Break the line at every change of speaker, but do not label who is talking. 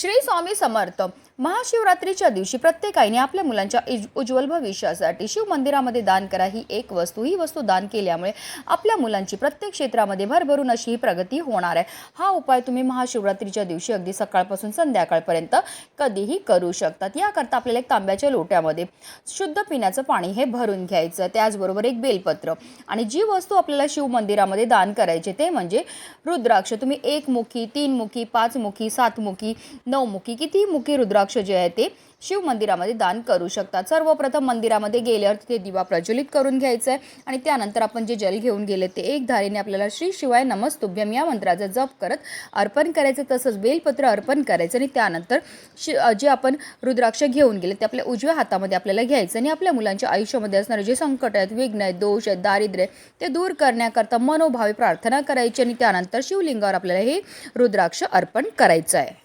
श्री स्वामी समर्थ. महाशिवरात्रीच्या दिवशी प्रत्येक आईने आपल्या मुलांच्या उज्ज्वल भविष्यासाठी शिव मंदिरामध्ये दान करा ही एक वस्तू. ही वस्तू दान केल्यामुळे आपल्या मुलांची प्रत्येक क्षेत्रामध्ये भरभरून अशी ही प्रगती होणार आहे. हा उपाय तुम्ही महाशिवरात्रीच्या दिवशी अगदी सकाळपासून संध्याकाळपर्यंत कधीही करू शकतात. याकरता आपल्याला एक तांब्याच्या लोट्यामध्ये शुद्ध पिण्याचं पाणी हे भरून घ्यायचं. त्याचबरोबर एक बेलपत्र. आणि जी वस्तू आपल्याला शिव मंदिरामध्ये दान करायचे ते म्हणजे रुद्राक्ष. तुम्ही एक मुखी तीन मुखी नवमुखी किती मुखी रुद्राक्ष जे आहे ते शिव मंदिरामध्ये दान करू शकतात. सर्वप्रथम मंदिरामध्ये गेल्यावर तिथे दिवा प्रज्वलित करून घ्यायचा आहे आणि त्यानंतर आपण जे जल घेऊन गेले ते एक धारेने आपल्याला श्री शिवाय नमस्तुभ्यम या मंत्राचा जप करत अर्पण करायचं तसंच बेलपत्र अर्पण करायचं आणि त्यानंतर शि जे आपण रुद्राक्ष घेऊन गेले ते आपल्या उजव्या हातामध्ये आपल्याला घ्यायचं आणि आपल्या मुलांच्या आयुष्यामध्ये असणारे जे संकट आहेत विघ्न आहेत दोष आहेत दारिद्र्य ते दूर करण्याकरता मनोभावे प्रार्थना करायची आणि त्यानंतर शिवलिंगावर आपल्याला हे रुद्राक्ष अर्पण करायचं आहे.